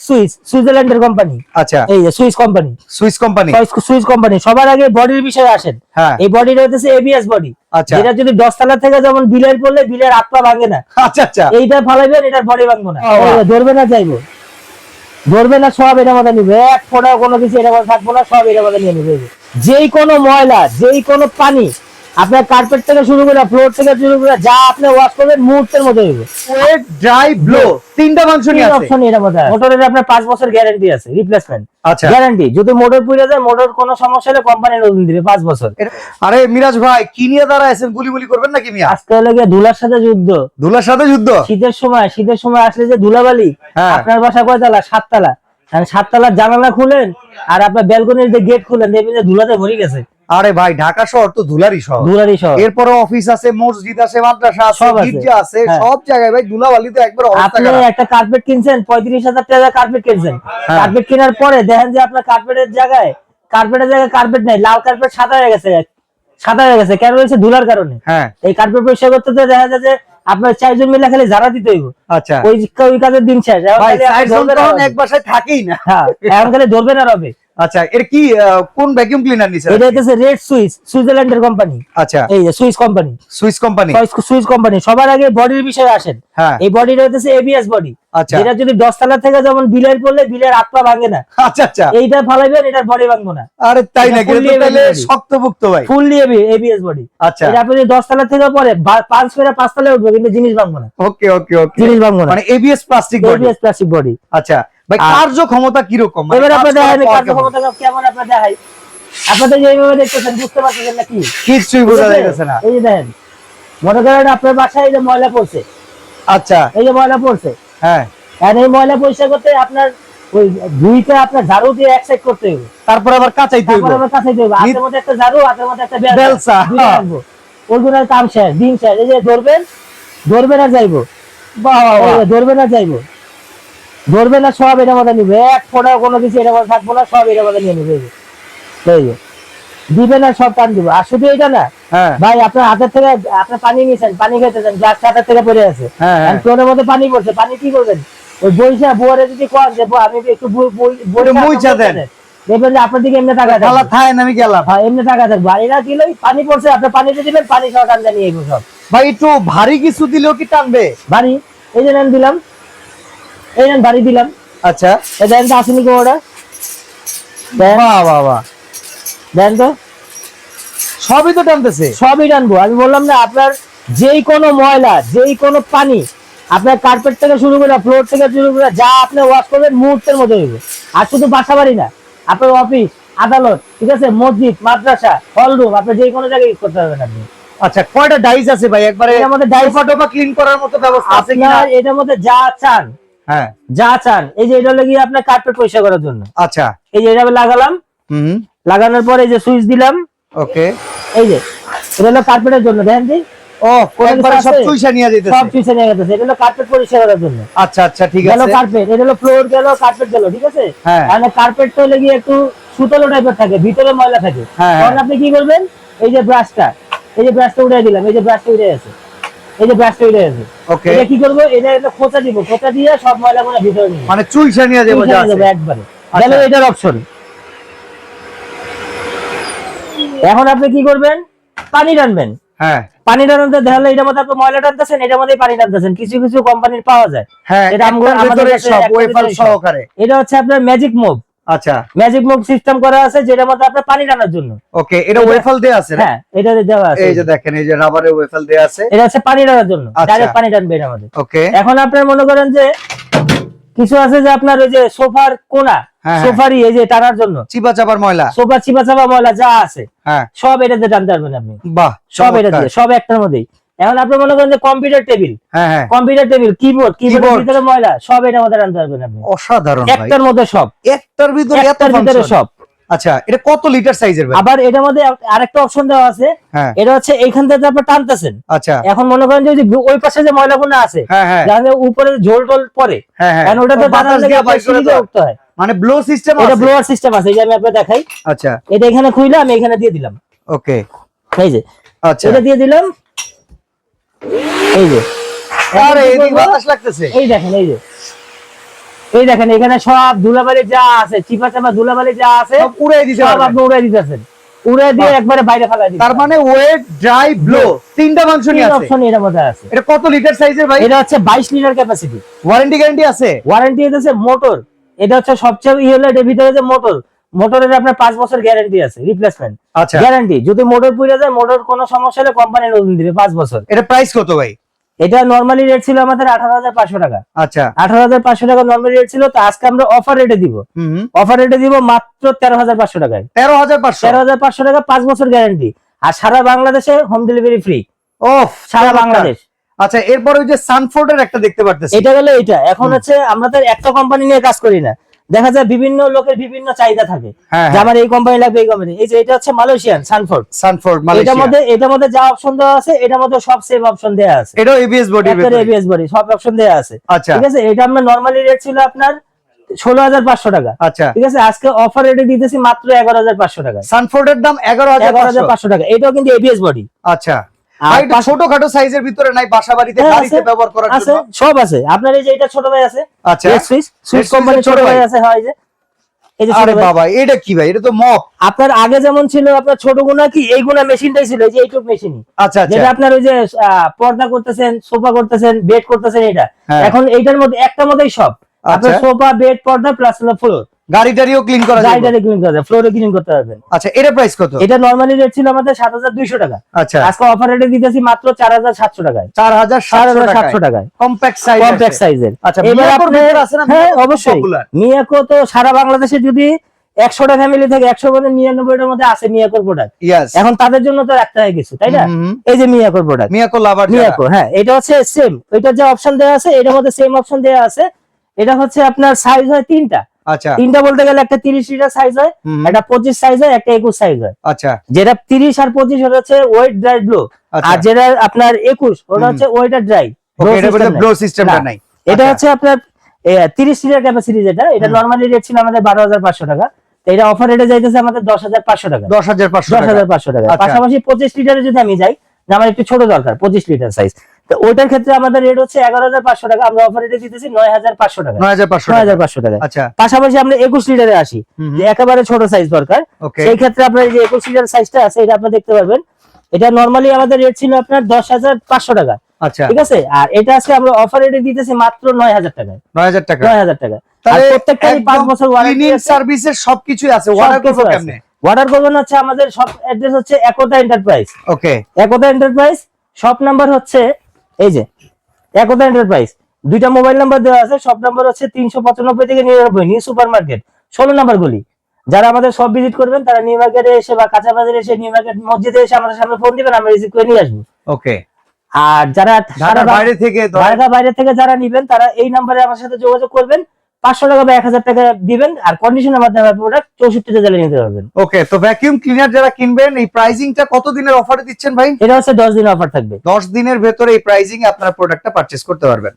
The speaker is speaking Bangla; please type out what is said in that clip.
সুইস সুইজারল্যান্ডের কোম্পানি আচ্ছা। এই যে Swiss company Swiss company Swiss company সবার আগে বডির বিষয়ে আসেন। হ্যাঁ। এই বডিটা হচ্ছে এবিএস বডি আচ্ছা। যেটা যদি দশ তলা থেকে যেমন বিলের পড়লে বিলের আত্মা ভাঙে না। আচ্ছা আচ্ছা। এইটা ফালাইবেন এটার বডি ভাঙবো না। ধরবে না চাইব ধরবে না সব এটা মধ্যে নিবে। এক ফোটা কোনো কিছু এটা মধ্যে থাকব না সব এটা মধ্যে নিয়ে নিবে। যেই কোনো ময়লা যেই কোনো পানি আপনার কার্পেট থেকে শুরু করে ফ্লোর থেকে শুরু করে যা আপনি ওয়াশ করবেন মুহূর্তের মধ্যে হইবে ওয়েট ড্রাই ব্লো তিনটা ফাংশনই আছে। অপশন এর মধ্যে মোটরের আপনার পাঁচ বছর গ্যারান্টি আছে রিপ্লেসমেন্ট আচ্ছা। গ্যারান্টি যদি মোটর পুড়ে যায় মোটর কোনো সমস্যা হলে কোম্পানি নতুন দিবে পাঁচ বছর। আরে মিরাজ ভাই কি নিয়ে দাঁড়ায় গুলি গুলি করবেন নাকি মিয়া? আজকে হলে গিয়ে ধুলার সাথে যুদ্ধ। ধুলার সাথে যুদ্ধ? শীতের সময় শীতের সময় আসলে যে ধুলাবালি হ্যাঁ। আপনার বাসা কয়তলা? সাততলা। কারণ সাততলার জানালা খুলেন আর আপনার ব্যালকনির যে গেট খুলেন দেখবেন যে ধুলাতে ভরে গেছে। আরে ভাই ঢাকা শহর তো ধুলারই শহর। ধুলারই সহ এরপরে অফিস আছে মসজিদ আছে মাদ্রাসা আছে গির্জা আছে হ্যাঁ। সব জায়গায় ভাই ধুলাবালি তো একবার অবস্থা আপনি একটা কার্পেট কিনছেন পঁয়ত্রিশ হাজার টাকা কার্পেট কিনছেন। হ্যাঁ। কার্পেট কেনার পরে দেখেন যে আপনার কার্পেটের জায়গায় কার্পেটের জায়গায় কার্পেট নাই। লাল কার্পেট সাদা হয়ে গেছে। সাদা হয়ে গেছে। কেন হয়েছে ধুলার কারণে। হ্যাঁ। এই কার্পেট পরিষ্কার করতে তো দেখা যায় যে আপনার চারজন মিলে খালি ঝাড়া দিতে হইব। আচ্ছা। ওই ওই কাজের দিন শেষ। এক বাসায় থাকেই না। হ্যাঁ। এখন খালি ধরবেন আর হবে। আচ্ছা এর কি কোন ভ্যাকুয়াম ক্লিনার নিছে এটা হচ্ছে রেড সুইস সুইজারল্যান্ডের কোম্পানি আচ্ছা। এই যে Swiss company Swiss company Swiss company সবার আগে বডির বিষয়ে আসেন। হ্যাঁ। এই বডিটা হচ্ছে এবিএস বডি আচ্ছা। যেটা যদি দশ তলা থেকে যেমন বিলের পড়লে বিলের আত্মা ভাঙে না। আচ্ছা আচ্ছা। এইটা ফালাইবেন এটার বডি ভাঙবো না। আরে তাই এটা এটা তো তাহলে. শক্তভুক্ত ভাই। ফুললি এবিএস বডি আচ্ছা। এটা আপনি যদি দশ তলা থেকে পরে পাঁচ করে পাঁচ তলায় উঠবে কিন্তু জিনিস ভাঙবো না। ওকে ওকে ওকে। জিনিস ভাঙবো না। মানে ABS plastic body ABS plastic body আচ্ছা। ভাই আর- কার্য ক্ষমতা কি রকম এবার দেখেন কার্যক্ষমতা কেমন? আপনার দেখাই আপনাদের দেখতেছেন বুঝতে পারতেছেন না কি? কিচ্ছুই বোঝা? যাইতেছে না। এই দেখেন মনে করেন আপনার বাসায় এই যে ময়লা পড়ছে। আচ্ছা। এই যে ময়লা পড়ছে। হ্যাঁ। আর এই ময়লা পরিষ্কার করতে আপনার ওই ধুইটা আপনার ঝাড়ু দিয়ে এক সাইড করতে হবে। তারপর আবার কাঁচাইতে হইব। তারপরে আবার দেবে হাতের মধ্যে একটা ঝাড়ু হাতের মধ্যে একটা দুইটা হ্যাঁ। ওগুলোর কাম শেষ। দিন শেষ। এই যে ধরবেন ধরবেন আর যাইবো। ধরবেন আর যাইবো। ধরবেন না সব এটা মধ্যে নিবে। এক ফোটা কোনো কিছু এটা মধ্যে থাকব না সব এটা মধ্যে নিয়ে নিবে। এই যে। দিবে না সব টান দিব। আর শুধু এটা না হ্যাঁ। ভাই আপনার হাতের থেকে আপনি পানি নিয়েছেন পানি খেতেছেন গ্লাস হাতের থেকে পড়ে আছে। হ্যাঁ হ্যাঁ। ফ্লোরের মধ্যে পানি পড়ছে পানি কি করবেন? ওই বইসা বুয়ারে যদি কোন যে আমি একটু বইসা আপনার দেন। দেখবেন যে আপনার দিকে এমনি টাকা থায় না আমি গেলাম। হ্যাঁ এমনি টাকা থাকবে। আর এরা দিলেই পানি পড়ছে আপনি পানিতে দিবেন পানি সহ টান জানিয়ে সব। ভাই একটু ভারী কিছু দিলেও কি টানবে? বাড়ি এই যে দিলাম এই বাড়ি দিলাম। আচ্ছা। দেন তো আসেনি কোনোটা বাহ বাহ বাহ। দেন তো। সবই তো টানতেছে? সবই টানবো। আমি বললাম না আপনার যেই কোনো ময়লা যেই কোনো পানি আপনার কার্পেট থেকে শুরু করে ফ্লোর থেকে শুরু করে যা আপনি ওয়াশ করবেন মুহূর্তের মধ্যে হইবে। আর শুধু বাসা বাড়ি না আপনার অফিস আদালত ঠিক আছে? মসজিদ মাদ্রাসা হল রুম আপনি যে কোনো জায়গায় ইউজ করতে পারবেন আপনি। আচ্ছা কয়টা ডাইস আছে ভাই? একবারে এটার মধ্যে ডাইস সোফা টোফা ক্লিন করার মতো ব্যবস্থা আছে কিনা? আপনার এটার মধ্যে যা চান হ্যাঁ। যা চান এই যে এটা লাগিয়ে আপনার কার্পেট পরিষ্কার করার জন্য। আচ্ছা। এই যে এটা লাগালাম। হুম। লাগানোর পরে এই যে সুইচ দিলাম। ওকে। এই যে এটা হলো কার্পেটের জন্য দেখেন জি ও একবারে সব আছে? চুইসা নিয়ে সব যাইতেছে নিয়ে গেছে। এটা হলো কার্পেট পরিষ্কার করার জন্য। আচ্ছা আচ্ছা ঠিক গেল কার্পেট এটা হলো ফ্লোর গেল কার্পেট গেল ঠিক আছে? হ্যাঁ। তাহলে কার্পেট তো লেগে একটু সুতলো টাইপের থাকে ভিতরে ময়লা থাকে। হ্যাঁ, তখন হ্যাঁ। আপনি কি করবেন? এই যে ব্রাশটা এই যে ব্রাশটা উঠে দিলাম এই যে ব্রাশটা উঠে আছে। এই যে ব্রাশটা উঠে আছে। ওকে এটা কি করব? এটা একটা খোঁচা দিব। খোঁচা দিয়ে সব ময়লা গুলো ভিতরে নিয়ে মানে চুইসা নিয়ে যাব যা আছে। একবারে। আচ্ছা। গেল এটার অপশন এখন আপনি কি করবেন? পানি টানবেন। হ্যাঁ। পানি টানতে দেখালে এটার মধ্যে আপনি ময়লা টানতেছেন এটার মধ্যে পানি টানতেছেন। কিছু কিছু কোম্পানির পাওয়া যায়। হ্যাঁ এটা আমাদের সব ওয়েফার সহকারে। এটা হচ্ছে আপনার ম্যাজিক মুভ আচ্ছা। ম্যাজিক মুভ সিস্টেম করা আছে যেটার মধ্যে আপনার পানি টানার জন্য। ওকে এটা এটা- ওয়েফাল দেয়া আছে হ্যাঁ এটা দেওয়া আছে। এই যে দেখেন এই যে রাবারে ওয়েফাল দেয়া আছে। এটা হচ্ছে পানি টানার জন্য। আচ্ছা। ডাইরেক্ট পানি টানবে এটার মধ্যে ওকে এখন আপনার মনে করেন যে কিছু আছে যে আপনার ওই যে সোফার কোনা হ্যাঁ, হ্যাঁ। সোফারই এই যে টানার জন্য। চিপা চাপার ময়লা। সোফা চিপা চাপা ময়লা যা আছে হ্যাঁ। সব এটাতে টানতে পারবেন আপনি। বাহ সব এটা দিয়ে সব একটার মধ্যেই। এখন আপনি মনে করেন যে কম্পিউটার টেবিল হ্যাঁ হ্যাঁ। কম্পিউটার টেবিল কিবোর্ড কিবোর্ডের ভিতরে ময়লা সব এটা মধ্যে টানতে পারবেন আপনি। অসাধারণ ভাই। একটার মধ্যে সব। একটার ভিতরে এত একটার ভিতরে সব। আচ্ছা এটা কত লিটার সাইজের আবার এটার মধ্যে আরেকটা অপশন দেওয়া আছে। হ্যাঁ। এটা হচ্ছে এইখান থেকে আপনি টানতেছেন। আচ্ছা। এখন মনে করেন যে ওই পাশে যে ময়লাগুলো আছে হ্যাঁ হ্যাঁ। যাতে উপরে ঝোল টোল পরে হ্যাঁ হ্যাঁ। কারণ ওটা তো বাতাস দিয়ে সিঁড়ি দিয়ে উঠতে হয়। মানে ব্লো সিস্টেম এটা ব্লোয়ার সিস্টেম আছে এই যে আমি আপনাকে দেখাই। আচ্ছা। এটা এখানে খুইলে আমি এখানে দিয়ে দিলাম। ওকে এই যে। আচ্ছা। এটা দিয়ে দিলাম। এই যে। আরে এখন কি এদিকে করব? বাতাস লাগতেছে। এই দেখেন এই যে। এই দেখেন এখানে সব ধুলাবালি যা আছে চিপা চাপা ধুলাবালি যা আছে সব উড়াই দিতে সব আপনি উড়াই দিতেছেন। উড়াই দিয়ে একবারে বাইরে ফেলা দিতে তার মানে ওয়েট ড্রাই ব্লো তিনটা ফাংশনই আছে। অপশন এর মধ্যে আছে। এটা কত লিটার সাইজের ভাই? এটা হচ্ছে বাইশ লিটার ক্যাপাসিটি ওয়ারেন্টি গ্যারান্টি আছে? ওয়ারেন্টি হচ্ছে মোটর এটা হচ্ছে সবচেয়ে ইয়ে হলো এটার ভিতরে যে মোটর মোটরের আপনার পাঁচ বছর গ্যারান্টি আছে রিপ্লেসমেন্ট আচ্ছা। গ্যারান্টি যদি মোটর পুড়ে যায় মোটর কোনো সমস্যা হলে কোম্পানি নতুন দিবে পাঁচ বছর। এটা প্রাইস কত ভাই? এটা নর্মালি রেট ছিল আমাদের আঠারো হাজার পাঁচশো টাকা। আচ্ছা। আঠারো হাজার পাঁচশো টাকা নর্মালি রেট ছিল তো আজকে আমরা অফার রেটে দিব। অফার রেটে দিব মাত্র তেরো হাজার পাঁচশো টাকায়। তেরো হাজার পাঁচশো? তেরো হাজার পাঁচশো টাকা পাঁচ বছর গ্যারান্টি আর সারা বাংলাদেশে হোম ডেলিভারি ফ্রি ও সারা বাংলাদেশ। আচ্ছা এরপর ওই যে সানফোর্ডের একটা দেখতে পারতেছি। এটা গেলে এটা এখন হচ্ছে আমরা তো একটা কোম্পানি নিয়ে কাজ করি না। দেখা যায় বিভিন্ন লোকের বিভিন্ন চাহিদা থাকে। হ্যাঁ যে আমার এই কোম্পানি লাগবে এই কোম্পানি এই যে এটা হচ্ছে মালয়েশিয়ান সানফোর্ড সানফোর্ড এটার মধ্যে এটার মধ্যে যা অপশন দেওয়া আছে এটার মধ্যে সব সেম অপশন দেওয়া আছে। এটাও এবিএস বডি এবিএস বডি সব অপশন দেওয়া আছে। আচ্ছা। ঠিক আছে? এটা আমরা নরমালি রেট ছিল আপনার ষোলো হাজার পাঁচশো টাকা। আচ্ছা। ঠিক আছে? আজকে অফার রেটে দিতেছি মাত্র এগারো হাজার পাঁচশো টাকা সানফোর্ডের দাম এগারো হাজার এগারো হাজার পাঁচশো। টাকা। এটাও কিন্তু এবিএস বডি আচ্ছা। ছোটখাটো সাইজের ভিতরে নাই বাসা বাড়িতে হ্যাঁ, গাড়িতে ব্যবহার করার জন্য। সব আছে। আপনার এই যে এটা ছোট ভাই আছে আচ্ছা। সুইচ এর ছোট ভাই। আছে হয় যে। আরে বাবা এটা কি ভাই? এটা তো মপ। আপনার আগে যেমন ছিল আপনার ছোট গুণা কি এই গুণা মেশিনটাই ছিল যে এইটুক মেশিনই। আচ্ছা আচ্ছা। যেটা আপনার ওই যে পর্দা করতেছেন সোফা করতেছেন বেড করতেছেন এটা হ্যাঁ। এখন এইটার মধ্যে একটা মধ্যেই সব। আপনার আচ্ছা। সোফা বেড পর্দা প্লাস হলো ফ্লোর ক্লিন করা গাড়িটারে ক্লিন ফ্লোরে ক্লিন করতে পারবেন। আচ্ছা এটা প্রাইস কত? এটা নর্মালি রেট ছিল আমাদের সাত হাজার দুইশো টাকা। আচ্ছা। আজকে অফার রেটে দিতেছি মাত্র টাকায়। কম্প্যাক্ট সাইজ সাইজের আচ্ছা এবার মিয়াকোর আছে না? হ্যাঁ মিয়াকো অবশ্যই। মিয়াকো তো সারা বাংলাদেশে যদি একশোটা ফ্যামিলি থেকে একশো মধ্যে নিরানব্বইটার মধ্যে আছে মিয়াকোর প্রোডাক্ট ইয়াস এখন তাদের জন্য তো রাখতে হয় কিছু তাই না? এই যে মিয়াকোর প্রোডাক্ট মিয়াকো লাভার মিয়াকো হ্যাঁ এটা হচ্ছে সেম এটা যে অপশন দেওয়া আছে এটার মধ্যে সেম অপশন দেওয়া আছে। এটা হচ্ছে আপনার সাইজ হয় তিনটা। আচ্ছা। তিনটা বলতে গেলে একটা তিরিশ লিটার সাইজ হয় একটা পঁচিশ সাইজ হয় একটা একুশ সাইজ হয়। আচ্ছা। যেটা তিরিশ আর পঁচিশ ওটা হচ্ছে ওয়েট ড্রাই ব্লো আর যেটা আপনার একুশ ওটা হচ্ছে ওয়েট আর ড্রাই ব্লো সিস্টেমটা নাই। এটা আচ্ছা। হচ্ছে আপনার তিরিশ লিটার ক্যাপাসিটি যেটা এটা। নর্মালি রেট ছিল আমাদের বারো হাজার পাঁচশো টাকা। এটা অফার রেটে যাইতেছে আমাদের দশ হাজার পাঁচশো টাকা। দশ হাজার পাঁচশো দশ হাজার পাঁচশো টাকা। আচ্ছা। পাশাপাশি পঁচিশ লিটারে যদি আমি যাই আমার একটু ছোট দরকার পঁচিশ লিটার সাইজ তো ওইটার ক্ষেত্রে আমাদের রেট হচ্ছে এগারো হাজার পাঁচশো টাকা। আমরা অফার রেটে দিতেছি নয় হাজার পাঁচশো টাকা। নয় হাজার পাঁচশো নয় টাকা হাজার পাঁচশো টাকা। আচ্ছা। পাশাপাশি আমরা একুশ লিটারে আসি। যে একেবারে ছোট সাইজ দরকার। সেই ক্ষেত্রে আপনার যে একুশ লিটার সাইজটা আছে এটা আপনি দেখতে পারবেন। এটা নর্মালি আমাদের রেট ছিল আপনার দশ হাজার পাঁচশো টাকা। আচ্ছা। ঠিক আছে? আর এটা আজকে আমরা অফার রেটে দিতেছি মাত্র নয় হাজার টাকায়। নয় হাজার টাকা। নয় হাজার টাকা। তাহলে পাঁচ বছর ওয়ারেন্টি সার্ভিসের সবকিছুই আছে। কেমনে? অর্ডার করবেন হচ্ছে আমাদের সব অ্যাড্রেস হচ্ছে Ekota enterprise okay Ekota enterprise shop number হচ্ছে এই যে একতা এন্টারপ্রাইজ দুইটা মোবাইল নাম্বার দেওয়া আছে সব নাম্বার হচ্ছে তিনশো পঁচানব্বই থেকে নিরানব্বই নিউ সুপার মার্কেট ষোলো নাম্বার গলি যারা আমাদের সব ভিজিট করবেন তারা নিউ মার্কেটে এসে বা কাঁচা বাজারে এসে নিউ মার্কেট মসজিদে এসে আমাদের সামনে ফোন দিবেন আমরা রিসিভ করে নিয়ে আসব। ওকে আর যারা বাইরে থেকে ঢাকা বাইরে থেকে যারা নিবেন তারা এই নাম্বারে আমার সাথে যোগাযোগ করবেন। পাঁচশো টাকা বা এক হাজার টাকা দিবেন আর কন্ডিশনের মাধ্যমে প্রোডাক্ট চৌষট্টি জ্বালিয়ে নিতে পারবেন। ওকে তো ভ্যাকিউম ক্লিনার যারা কিনবেন এই প্রাইসিংটা কত দিনের অফারে দিচ্ছেন ভাই? এটা হচ্ছে দশ দিন অফার থাকবে। দশ দিনের ভেতরে এই প্রাইসিং এ আপনারা প্রোডাক্টটা পারচেস করতে পারবেন।